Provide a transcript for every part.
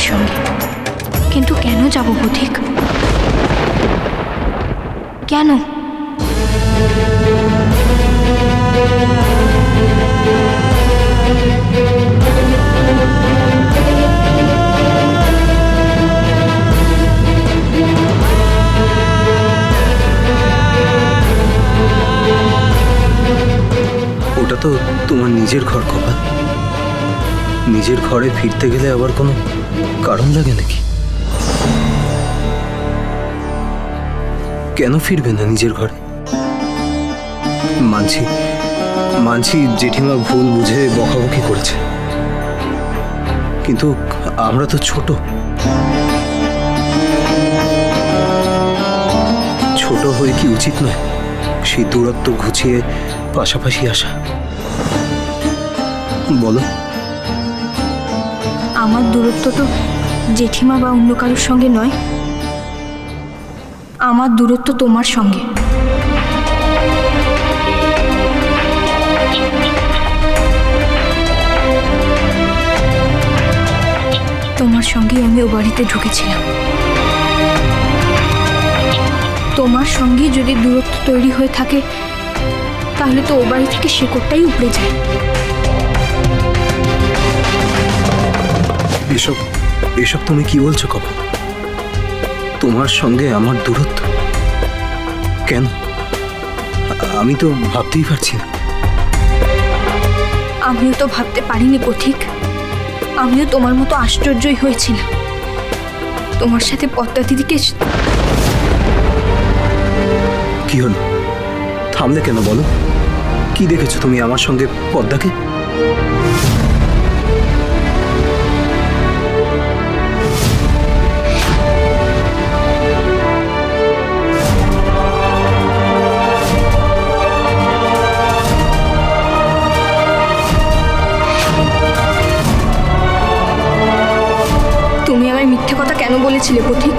তোমার সঙ্গে কিন্তু কেন যাব পথিক কেন? ওটা তো তোমার নিজের ঘর, কপাল। নিজের ঘরে ফিরতে গেলে আবার কোনো কারণ লাগে নাকি? কেন ফিরবে না নিজের ঘরে? মানছি মানছি জেঠিমা ভুল বুঝে বকাবকি করেছে। কিন্তু আমরা তো ছোট। ছোট হয়ে কি উচিত নয়? সেই দূরত্ব ঘুচিয়ে পাশাপাশি আসা। বলো। আমার দূরত্ব তো জেঠিমা বা অন্য কারোর সঙ্গে নয়। আমার দূরত্ব তোমার সঙ্গে। তোমার সঙ্গেই আমি ও বাড়িতে ঢুকেছিলাম। তোমার সঙ্গে যদি দূরত্ব তৈরি হয়ে থাকে, তাহলে তো ও বাড়ি থেকে শেকড়টাই উপড়ে যায়। এসব এসব তুমি কি বলছো কখন তোমার সঙ্গে আমার দূরত্ব। কেন? আমি তো ভাবতেই পারছি না। আমিও তো ভাবতে পারিনি পথিক। আমিও তোমার মতো আশ্চর্যই হয়েছিলাম। তোমার সাথে পদ্মা দিদিকে কি হলো? থামলে কেন বলো? কি দেখেছ তুমি আমার সঙ্গে পদ্মাকে? বলেছিলে পথিক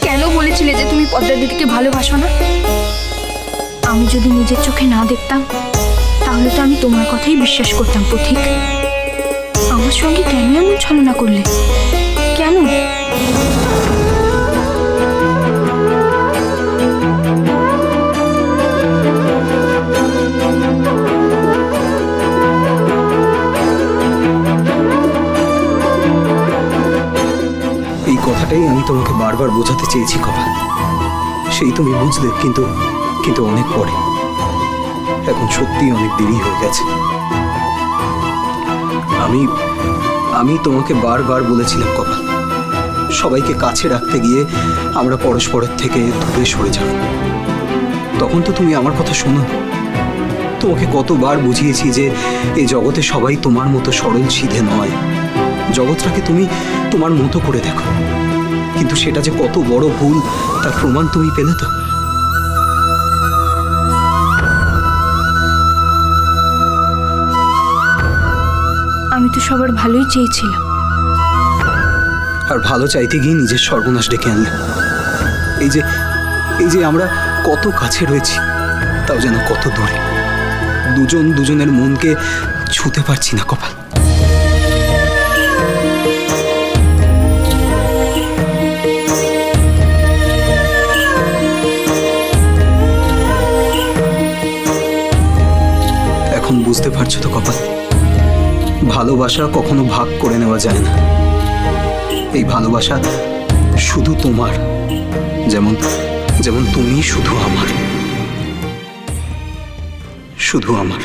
কেন বলেছিলে যে তুমি পদ্মা দিদিকে ভালোবাসো না? আমি যদি নিজের চোখে না দেখতাম, তাহলে তো আমি তোমার কথাই বিশ্বাস করতাম পথিক আমার সঙ্গে কেন এমন ছলনা করলে? কেন? তোমাকে বারবার বোঝাতে চেয়েছি কপাল। সেই তুমি বুঝলে, কিন্তু কিন্তু অনেক পরে। এখন সত্যিই অনেক দেরি হয়ে গেছে। আমি আমি তোমাকে বারবার বলেছিলাম কপাল, সবাইকে কাছে রাখতে গিয়ে আমরা পরস্পরের থেকে দূরে সরে যাব। তখন তো তুমি আমার কথা শোনো। তোমাকে কতবার বুঝিয়েছি যে এই জগতে সবাই তোমার মতো সরল, সিধে নয়। জগৎটাকে তুমি তোমার মতো করে দেখো। কিন্তু সেটা যে কত বড় ভুল তার প্রমাণ তুমি পেলে তো? আমি তো সবার ভালোই চেয়েছিলাম। আর ভালো চাইতে গিয়ে নিজের সর্বনাশ ডেকে আনলে। এই যে এই যে আমরা কত কাছে রয়েছি তাও যেন কত দূরে। দুজন দুজনের মনকে ছুতে পারছি না কপাল। বুঝতে পারছ তো কপাল? ভালোবাসা কখনো ভাগ করে নেওয়া যায় না। এই ভালোবাসা শুধু তোমার। যেমন যেমন তুমি শুধু আমার। শুধু আমার।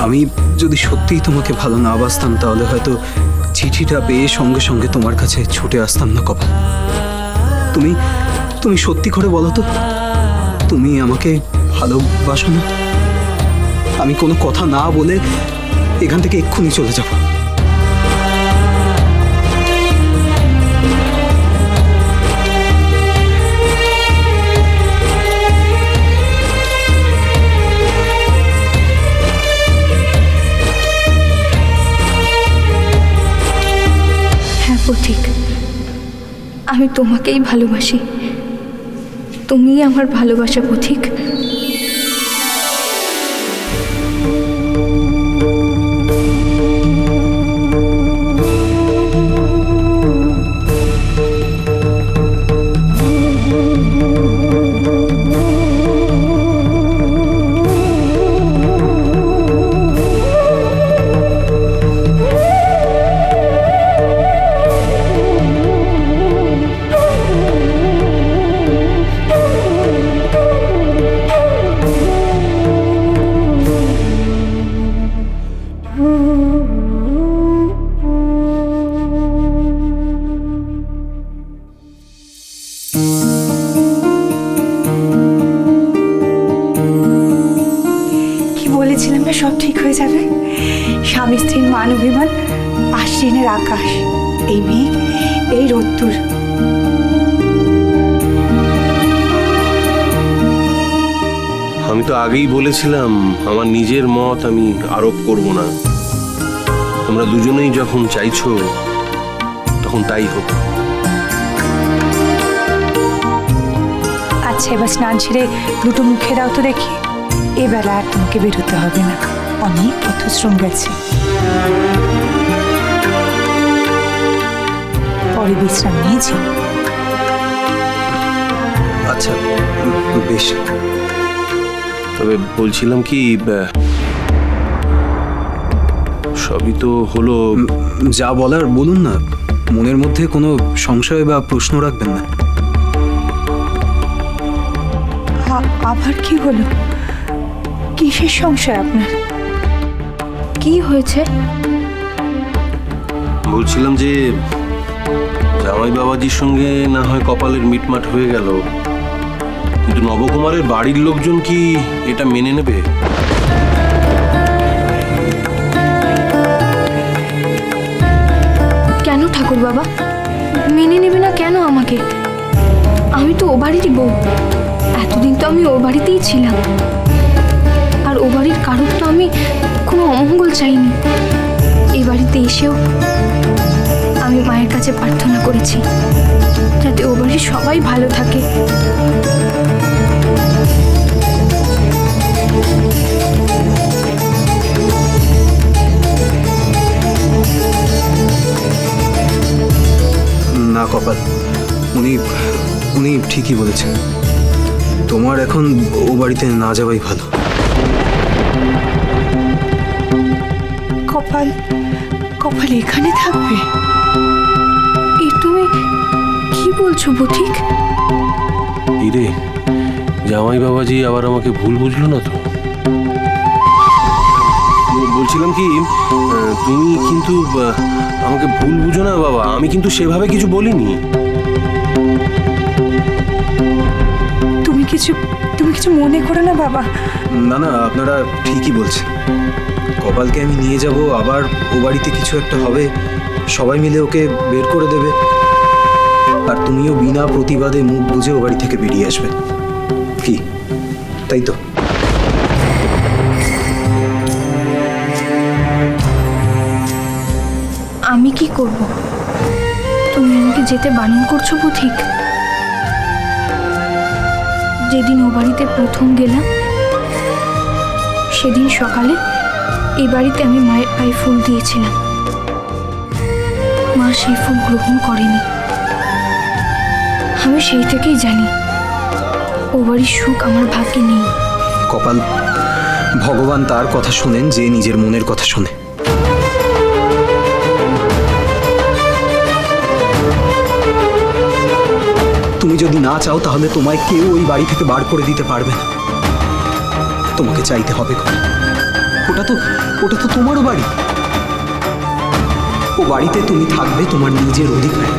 আমি যদি সত্যিই তোমাকে ভালো না বাসতাম, তাহলে হয়তো চিঠিটা পেয়ে সঙ্গে সঙ্গে তোমার কাছে ছুটে আসতাম না কপাল। তুমি তুমি সত্যি করে বলো তো, তুমি আমাকে ভালোবাসো না? আমি কোনো কথা না বলে এখান থেকে এক্ষুনি চলে যাব। আমি তোমাকেই ভালোবাসি। তুমি আমার ভালোবাসা পথিক বলেছিলাম সব ঠিক হয়ে যাবে? স্বামী স্ত্রীর মান অভিমান আশ্বিনের আকাশ এই মেঘ এই রোদ্দুর। আমি তো আগেই বলেছিলাম আমার নিজের মত আমি আরোপ করব না। তোমরা দুজনেই যখন চাইছো তখন তাই হোক। আচ্ছা এবার স্নান ছেড়ে দুটো মুখে দাও তো দেখি। এ বেলা আর তোমাকে বেরোতে হবে না। অনেক পথশ্রম গেছে। পরে বিশ্রাম নিয়েছি। আচ্ছা বেশ। তবে বলছিলাম কি সবই তো হলো যা বলার বলুন না মনের মধ্যে কোনো সংশয় বা প্রশ্ন রাখবেন না। আবার কি হলো? কিসের সংশয় আপনার? কি হয়েছে? বলছিলাম যে জামাই বাবাজির সঙ্গে না হয় কপালের মিটমাট হয়ে গেল। কিন্তু নবকুমারের বাড়ির লোকজন কি এটা মেনে নেবে? কেন ঠাকুর বাবা? মেনে নেবে না কেন আমাকে? আমি তো ও বাড়িরই বউ। এতদিন তো আমি ও বাড়িতেই ছিলাম। আর ও বাড়ির কারোর তো আমি কোনো অমঙ্গল চাইনি। এই বাড়িতে এসেও আমি মায়ের কাছে প্রার্থনা করেছি যাতে ও বাড়ির সবাই ভালো থাকে। না কপাল, উনি উনি ঠিকই বলেছেন। তোমার এখন ও বাড়িতে না যাওয়াই ভালো। কপাল কপাল এখানে থাকবে? এ তুমি কি বলছো বুথিক ইরে জামাই বাবাজি আবার আমাকে ভুল বুঝলো না তো? বলছিলাম কি তুমি কিন্তু আমাকে ভুল বুঝো না বাবা আমি কিন্তু সেভাবে কিছু বলিনি। তুমি কিছু তুমি কিছু মনে করো না বাবা। না না আপনারা ঠিকই বলছেন। কপালকে আমি নিয়ে যাব, আবার ও বাড়িতে কিছু একটা হবে, সবাই মিলে ওকে বের করে দেবে। আর তুমিও বিনা প্রতিবাদে মুখ বুঝে ও বাড়ি থেকে বেরিয়ে আসবে। কি? তাই তো? আমি কি করব? তুমি আমাকে যেতে বারণ করছ বুথিক যেদিন ও বাড়িতে প্রথম গেলাম, সেদিন সকালে এই বাড়িতে আমি মায়ের পায়ে ফুল দিয়েছিলাম। মা সেই ফুল গ্রহণ করেনি। আমি সেই থেকেই জানি, ও বাড়ির সুখ আমার ভাগ্যে নেই। কপাল, ভগবান তার কথা শোনেন যে নিজের মনের কথা শোনে। তুমি যদি না চাও, তাহলে তোমায় কেউ ওই বাড়ি থেকে বার করে দিতে পারবে না। তোমাকে চাইতে হবে কপাল। ওটা তো ওটা তো তোমারও বাড়ি। ও বাড়িতে তুমি থাকবে তোমার নিজের অধিকারে।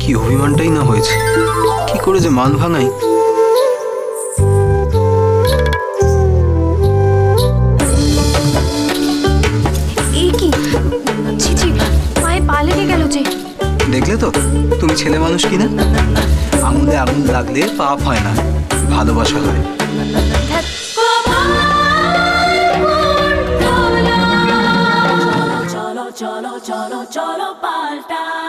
কি অভিমানটাই না হয়েছে। কি করে যে মান ভাঙাই। ছেলে মানুষ কি না আঙুলে আঙুল লাগলে পাপ হয় না, ভালোবাসা হয়। চলো চলো চলো চলো palta.